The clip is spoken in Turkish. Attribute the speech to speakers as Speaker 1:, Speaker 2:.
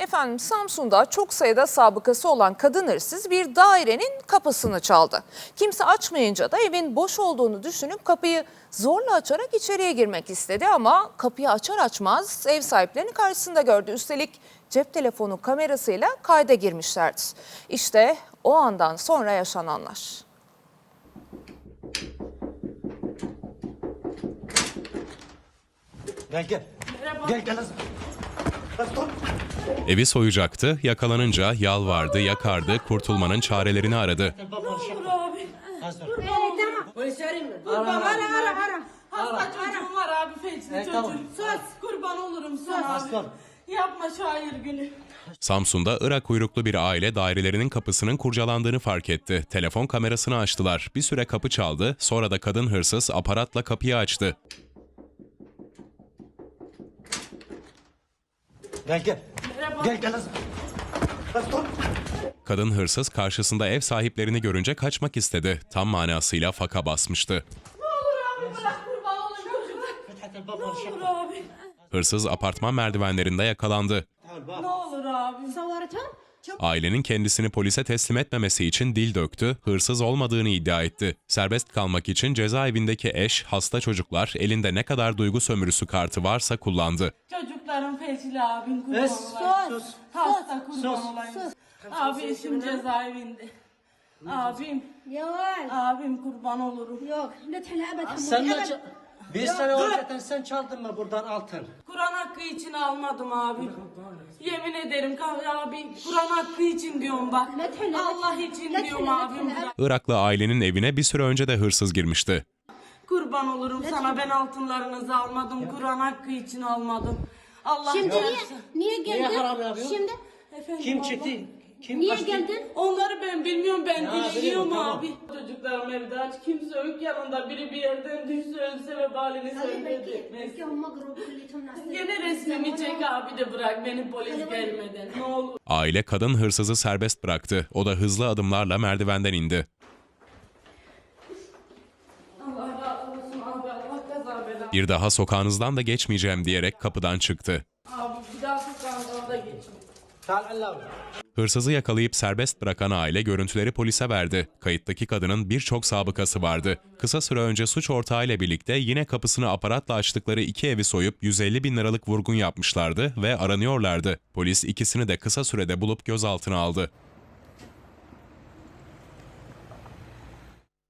Speaker 1: Efendim Samsun'da çok sayıda sabıkası olan kadın hırsız bir dairenin kapısını çaldı. Kimse açmayınca da evin boş olduğunu düşünüp kapıyı zorla açarak içeriye girmek istedi ama kapıyı açar açmaz ev sahiplerini karşısında gördü. Üstelik cep telefonu kamerasıyla kayda girmişlerdi. İşte o andan sonra yaşananlar.
Speaker 2: Gel gel. Gel gel dur.
Speaker 3: Evi soyacaktı, yakalanınca yalvardı, yakardı, kurtulmanın çarelerini aradı.
Speaker 2: Baba konuşalım.
Speaker 4: abi.
Speaker 5: Ara,
Speaker 4: ara
Speaker 5: ara.
Speaker 4: Hasta çocuğum var abi felçli çocuğum.
Speaker 2: tamam.
Speaker 4: Kurban olurum sana abi. Yapma şair günü.
Speaker 3: Samsun'da Irak uyruklu bir aile dairelerinin kapısının kurcalandığını fark etti. Telefon kamerasını açtılar. Bir süre kapı çaldı, sonra da kadın hırsız aparatla kapıyı açtı.
Speaker 2: Gel gel.
Speaker 4: Merhaba.
Speaker 2: Gel gel dur.
Speaker 3: Kadın hırsız karşısında ev sahiplerini görünce kaçmak istedi. Tam manasıyla faka basmıştı.
Speaker 4: Ne olur abi bırak kurban olayım çocuklar.
Speaker 2: Gel gel baba
Speaker 4: Ne olur
Speaker 2: konuşalım.
Speaker 4: abi.
Speaker 3: Hırsız apartman merdivenlerinde yakalandı.
Speaker 4: Ne olur abi.
Speaker 3: Ailenin kendisini polise teslim etmemesi için dil döktü, hırsız olmadığını iddia etti. Serbest kalmak için cezaevindeki eş, hasta çocuklar elinde ne kadar duygu sömürüsü kartı varsa kullandı.
Speaker 4: Çocuklarım Ecil abin kurban
Speaker 2: Es,
Speaker 4: olayım.
Speaker 2: sus,
Speaker 4: Hasta kurban
Speaker 2: sus.
Speaker 4: olayım. Sus. Abi eşim cezaevinde. Abim,
Speaker 6: Yavaş.
Speaker 4: abim kurban olurum.
Speaker 6: Yok. Lütfen ebed hamur.
Speaker 2: Sen ne ebed- ça- bir sene önceden sen çaldın mı buradan altın?
Speaker 4: Kur'an hakkı için almadım abi. Yemin ederim kahve abi Kur'an hakkı için diyorum bak. Allah için diyorum lütfen, abim.
Speaker 3: Iraklı ailenin evine bir süre önce de hırsız girmişti.
Speaker 4: Kurban olurum sana ben altınlarınızı almadım. Kur'an hakkı için almadım. Allah
Speaker 6: Şimdi niye, niye geldin?
Speaker 2: Niye haram yapıyorsun?
Speaker 6: Şimdi
Speaker 4: Efendim,
Speaker 2: Kim çekti? Kim
Speaker 6: niye
Speaker 2: kaçtı?
Speaker 6: geldin?
Speaker 4: Onları ben bilmiyorum ben
Speaker 2: Ya,
Speaker 4: abi. Çocuklarım evde aç kimse yok yanında biri bir yerden düşse ölse ve balini
Speaker 6: Ali
Speaker 4: söyledi.
Speaker 6: Bey, Neyse.
Speaker 4: belki resmimi çek abi de bırak beni polis gelmeden ne olur.
Speaker 3: Aile kadın hırsızı serbest bıraktı. O da hızlı adımlarla merdivenden indi. Bir daha sokağınızdan da geçmeyeceğim diyerek kapıdan çıktı.
Speaker 4: Abi bir daha sokağınızdan da geçin.
Speaker 3: Hırsızı yakalayıp serbest bırakan aile görüntüleri polise verdi. Kayıttaki kadının birçok sabıkası vardı. Kısa süre önce suç ortağıyla birlikte yine kapısını aparatla açtıkları iki evi soyup 150 bin liralık vurgun yapmışlardı ve aranıyorlardı. Polis ikisini de kısa sürede bulup gözaltına aldı.